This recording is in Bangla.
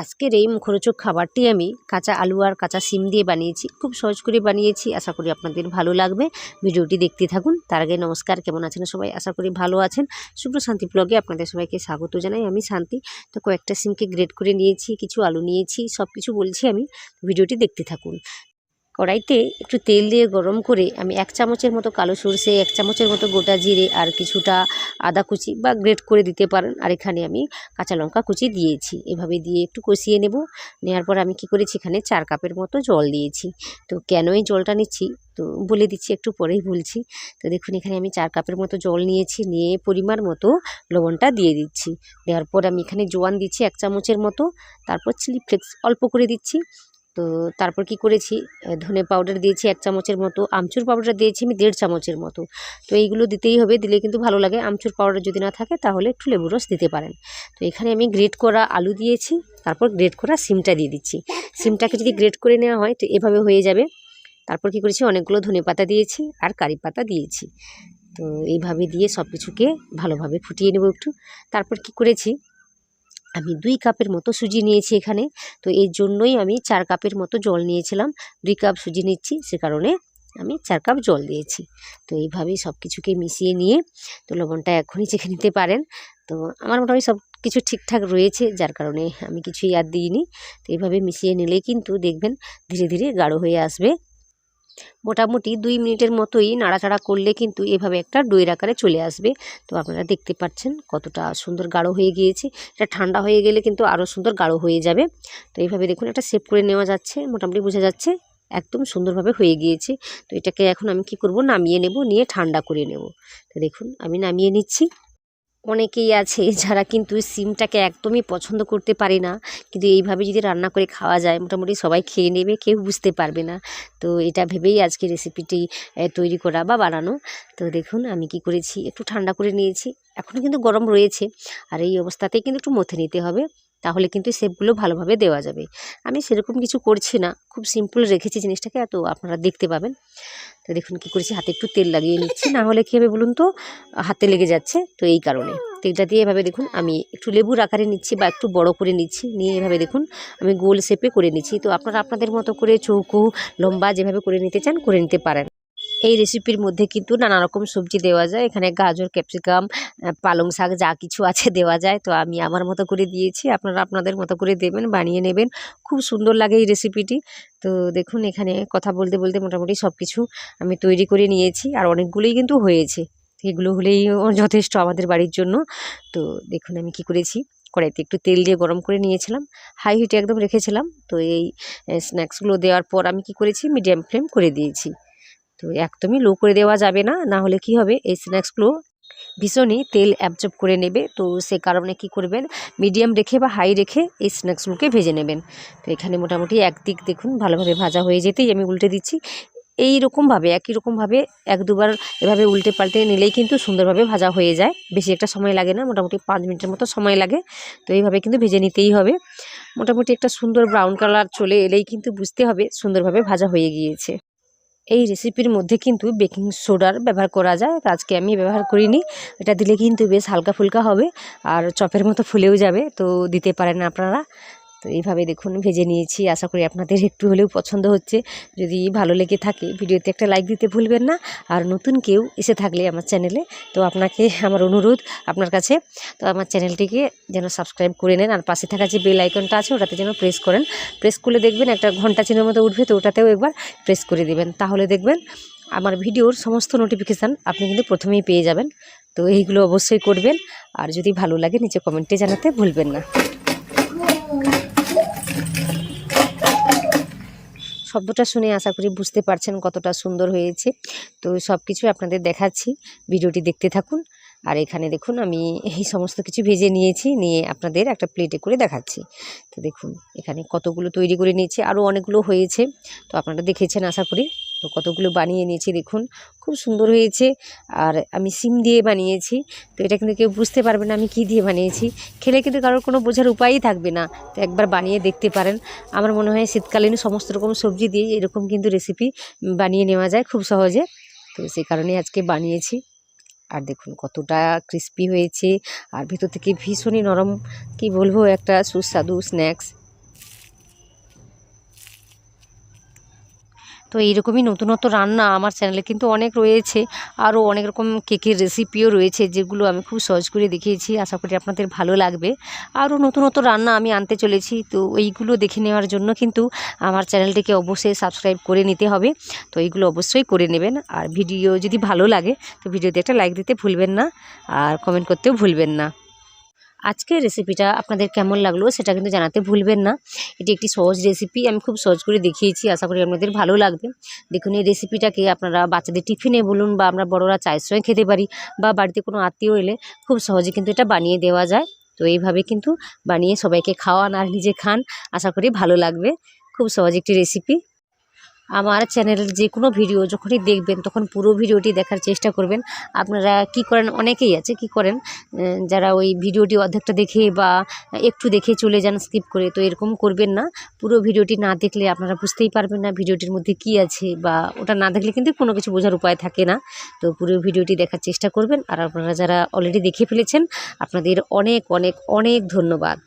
আজকের এই মুখরোচক খাবারটি আমি কাঁচা আলু আর কাঁচা সিম দিয়ে বানিয়েছি। খুব সহজ করে বানিয়েছি, আশা করি আপনাদের ভালো লাগবে। ভিডিওটি দেখতে থাকুন। তার আগে নমস্কার, কেমন আছেন সবাই? আশা করি ভালো আছেন। শুভ্র শান্তি ব্লগে আপনাদের সবাইকে স্বাগত জানাই। আমি শান্তি। তো কয়েকটা সিমকে গ্রেড করে নিয়েছি, কিছু আলু নিয়েছি সব কিছু বলছি আমি। ভিডিওটি দেখতে থাকুন। কড়াইতে একটু তেল দিয়ে গরম করে আমি এক চামচের মতো কালো সরষে, এক চামচের মতো গোটা জিরে আর কিছুটা আদা কুচি বা গ্রেট করে দিতে পারেন। আর এখানে আমি কাঁচা লঙ্কা কুচি দিয়েছি। এভাবে দিয়ে একটু কষিয়ে নেব। নেওয়ার পর আমি কি করেছি? এখানে চার কাপের মতো জল দিয়েছি। তো কেন এই জলটা নিচ্ছি? তো বলে দিচ্ছি, একটু পরেই বলছি। তো দেখুন, এখানে আমি চার কাপের মতো জল নিয়েছি। নিয়ে পরিমাণ মতো লবণটা দিয়ে দিচ্ছি। দেওয়ার পর আমি এখানে জোয়ান দিচ্ছি এক চামচের মতো। তারপর চিলি ফ্লেক্স অল্প করে দিচ্ছি। তো তারপর কি করেছি? ধনে পাউডার দিয়েছি এক চামচের মতো, আমচুর পাউডার দিয়েছি আমি দেড় চামচের মতো। তো এইগুলো দিতেই হবে, দিলে কিন্তু ভালো লাগে। আমচুর পাউডার যদি না থাকে তাহলে একটু লেবু রস দিতে পারেন। তো এখানে আমি গ্রেট করা আলু দিয়েছি, তারপর গ্রেট করা সিমটা দিয়ে দিচ্ছি। সিমটাকে যদি গ্রেট করে নেওয়া হয় তো এভাবে হয়ে যাবে। তারপর কি করেছি? অনেকগুলো ধনে পাতা দিয়েছি আর কারি পাতা দিয়েছি। তো এইভাবে দিয়ে সব কিছুকে ভালোভাবে ফুটিয়ে নেব একটু। তারপর কি করেছি? আমি দুই কাপের মতো সুজি নিয়েছি এখানে। তো এর জন্যই আমি চার কাপের মতো জল নিয়েছিলাম। দুই কাপ সুজি নিচ্ছি, সে কারণে আমি চার কাপ জল দিয়েছি। তো এইভাবেই সব কিছুকে মিশিয়ে নিয়ে, তো লবণটা এখনই চেখে নিতে পারেন। তো আমার মোটামুটি সব কিছু ঠিকঠাক রয়েছে, যার কারণে আমি কিছুই আর দিইনি। তো এইভাবে মিশিয়ে নিলেই কিন্তু দেখবেন ধীরে ধীরে গাঢ় হয়ে আসবে। মোটামুটি দুই মিনিটের মতোই নাড়াচাড়া করলে কিন্তু এভাবে একটা ডইয়ের আকারে চলে আসবে। তো আপনারা দেখতে পাচ্ছেন কতটা সুন্দর গাঢ় হয়ে গিয়েছে। এটা ঠান্ডা হয়ে গেলে কিন্তু আরও সুন্দর গাঢ় হয়ে যাবে। তো এইভাবে দেখুন একটা সেভ করে নেওয়া যাচ্ছে। মোটামুটি বোঝা যাচ্ছে একদম সুন্দরভাবে হয়ে গিয়েছে। তো এটাকে এখন আমি কি করব? নামিয়ে নেব, নিয়ে ঠান্ডা করে নেব। তো দেখুন আমি নামিয়ে নিচ্ছি। অনেকেই আছে যারা কিন্তু সিমটাকে একদমই পছন্দ করতে পারে না। কিন্তু এইভাবে যদি রান্না করে খাওয়া যায়, মোটামুটি সবাই খেয়ে নেবে, কেউ বুঝতে পারবে না। তো এটা ভেবেই আজকে রেসিপিটি তৈরি করা বা বানানো। তো দেখুন, আমি কি করেছি, একটু ঠান্ডা করে নিয়েছি। এখনও কিন্তু গরম রয়েছে। আর এই অবস্থাতেই কিন্তু একটু মথে নিতে হবে। তাহলে কিন্তু শেপগুলো ভালোভাবে দেওয়া যাবে। আমি সেরকম কিছু করছি না। খুব সিম্পল রেখেছি জিনিসটাকে, এত আপনারা দেখতে পাবেন। তো দেখুন কি করেছি, হাতে একটু তেল লাগিয়ে নিচ্ছি। না হলে কী হবে বলুন তো, হাতে লেগে যাচ্ছে। তো এই কারণে। তেলটা দিয়ে এভাবে দেখুন, আমি একটু লেবুর আকারে নিচ্ছি বা একটু বড় করে নিচ্ছি। নিয়ে এভাবে দেখুন, আমি গোল শেপে করে নিচ্ছি। তো আপনারা আপনাদের মতো করে চৌকো, লম্বা যেভাবে করে নিতে চান, করে নিতে পারেন। এই রেসিপির মধ্যে কিন্তু নানা রকম সবজি দেওয়া যায়। এখানে গাজর ক্যাপসিকাম পালং শাক যা কিছু আছে দেওয়া যায়। তো আমি আমার মতো করে দিয়েছি। আপনারা আপনাদের মতো করে দেবেন, বানিয়ে নেবেন। খুব সুন্দর লাগে এই রেসিপিটি তো দেখুন, এখানে কথা বলতে বলতে মোটামুটি সব কিছু আমি তৈরি করে নিয়েছি আর অনেকগুলোই কিন্তু হয়েছে। এগুলো হলেই যথেষ্ট আমাদের বাড়ির জন্য। তো দেখুন, আমি কি করেছি? কড়াইতে একটু তেল দিয়ে গরম করে নিয়েছিলাম। হাই হিটে একদম রেখেছিলাম। তো এই স্ন্যাক্সগুলো দেওয়ার পর আমি কি করেছি? মিডিয়াম ফ্লেম করে দিয়েছি। তো একদমই লো করে দেওয়া যাবে না না হলে কি হবে? এই স্ন্যাক্সগুলো ভীষণই তেল অ্যাবজর্ব করে নেবে। তো সে কারণে কি করবেন? মিডিয়াম রেখে বা হাই রেখে এই স্ন্যাক্সগুলোকে ভেজে নেবেন। তো এখানে মোটামুটি একদিক দেখুন, ভালোভাবে ভাজা হয়ে যেতেই আমি উল্টে দিচ্ছি। এই রকমভাবে একই রকমভাবে এক দুবার এভাবে উল্টে পাল্টে নিলেই কিন্তু সুন্দরভাবে ভাজা হয়ে যায়। বেশি একটা সময় লাগে না, মোটামুটি পাঁচ মিনিটের মতো সময় লাগে। তো এইভাবে কিন্তু ভেজে নিতেই হবে। মোটামুটি একটা সুন্দর ব্রাউন কালার চলে এলেই কিন্তু বুঝতে হবে সুন্দরভাবে ভাজা হয়ে গিয়েছে। এই রেসিপির মধ্যে কিন্তু বেকিং সোডার ব্যবহার করা যায়। আজকে আমি ব্যবহার করিনি। এটা দিলে কিন্তু বেশ হালকা ফুলকা হবে। আর চপের মতো ফুলেও যাবে। তো দিতে পারেন আপনারা। এইভাবে দেখুন ভেজে নিয়েছি। আশা করি আপনাদের একটু হলেও পছন্দ হচ্ছে। যদি ভালো লেগে থাকে ভিডিওতে একটা লাইক দিতে ভুলবেন না। আর নতুন কেউ এসে থাকলে আমার চ্যানেলে তো আপনাকে আমার অনুরোধ আপনার কাছে। তো আমার চ্যানেলটিকে যেন সাবস্ক্রাইব করে নেন আর পাশে থাকা যে বেল আইকনটা আছে, ওটাতে যেন প্রেস করেন। প্রেস করলে দেখবেন একটা ঘণ্টা চিহ্নের মতো উঠবে, তো ওটাতেও একবার প্রেস করে দেবেন। তাহলে দেখবেন আমার ভিডিওর সমস্ত নোটিফিকেশান আপনি কিন্তু প্রথমেই পেয়ে যাবেন। তো এইগুলো অবশ্যই করবেন। আর যদি ভালো লাগে, নিচে কমেন্টে জানাতে ভুলবেন না। শব্দটা শুনে আশা করি বুঝতে পারছেন কতটা সুন্দর হয়েছে। তো সব কিছু আপনাদের দেখাচ্ছি। ভিডিওটি দেখতে থাকুন। আর এখানে দেখুন, আমি এই সমস্ত কিছু ভেজে নিয়েছি, নিয়ে আপনাদের একটা প্লেটে করে দেখাচ্ছি। তো দেখুন, এখানে কতগুলো তৈরি করে নিয়েছি আরও অনেকগুলো হয়েছে। তো আপনারা দেখেছেন, আশা করি তো কতগুলো বানিয়ে নিয়েছি দেখুন, খুব সুন্দর হয়েছে। আর আমি সিম দিয়ে বানিয়েছি, তো এটা কিন্তু কেউ বুঝতে পারবে না আমি কী দিয়ে বানিয়েছি। খেলে কিন্তু কারোর কোনো বোঝার উপায়ই থাকবে না, তো একবার বানিয়ে দেখতে পারেন। আমার মনে হয় শীতকালীন সমস্ত রকম সবজি দিয়ে এরকম কিন্তু রেসিপি বানিয়ে নেওয়া যায় খুব সহজে। তো সেই কারণে আজকে বানিয়েছি। আর দেখুন কতটা ক্রিস্পি হয়েছে, আর ভেতর থেকে ভীষণই নরম, কি বলব, একটা সুস্বাদু স্ন্যাক্স তো এইরকমই নতুনত্ব রান্না আমার চ্যানেলে কিন্তু অনেক রয়েছে। আরও অনেক রকম কেকের রেসিপিও রয়েছে, যেগুলো আমি খুব সহজ করে দেখিয়েছি। আশা করি আপনাদের ভালো লাগবে। আরও নতুনত্ব রান্না আমি আনতে চলেছি, তো এইগুলো দেখে নেওয়ার জন্য কিন্তু আমার চ্যানেলটিকে অবশ্যই সাবস্ক্রাইব করে নিতে হবে। তো এইগুলো অবশ্যই করে নেবেন। আর ভিডিও যদি ভালো লাগে, তো ভিডিওতে একটা লাইক দিতে ভুলবেন না, আর কমেন্ট করতেও ভুলবেন না। আজকের রেসিপিটা আপনাদের কেমন লাগল সেটা কিন্তু জানাতে ভুলবেন না। এটি একটি সহজ রেসিপি আমি খুব সহজ করে দেখিয়েছি, আশা করি আপনাদের ভালো লাগবে। দেখুন, এই রেসিপিটাকে আপনারা বাচ্চাদের টিফিনে বলুন বা আমরা বড়রা চায়ের সঙ্গে খেতে পারি বা বাড়িতে কোনো আত্মীয় এলে খুব সহজে কিন্তু এটা বানিয়ে দেওয়া যায়। তো এইভাবে কিন্তু বানিয়ে সবাইকে খাওয়ান আর নিজে খান, আশা করি ভালো লাগবে। খুব সহজ একটি রেসিপি আমার চ্যানেলের যে কোনো ভিডিও যখনই দেখবেন, তখন পুরো ভিডিওটি দেখার চেষ্টা করবেন। আপনারা কি করেন? অনেকেই আছে কি করেন? যারা ওই ভিডিওটি অর্ধেকটা দেখে বা একটু দেখে চলে যান স্কিপ করে, তো এরকম করবেন না। পুরো ভিডিওটি না দেখলে আপনারা বুঝতেই পারবেন না ভিডিওটির মধ্যে কি আছে বা ওটা না দেখলে কিন্তু কোনো কিছু বোঝার উপায় থাকে না। তো পুরো ভিডিওটি দেখার চেষ্টা করবেন। আর আপনারা যারা অলরেডি দেখে ফেলেছেন, আপনাদের অনেক অনেক অনেক ধন্যবাদ।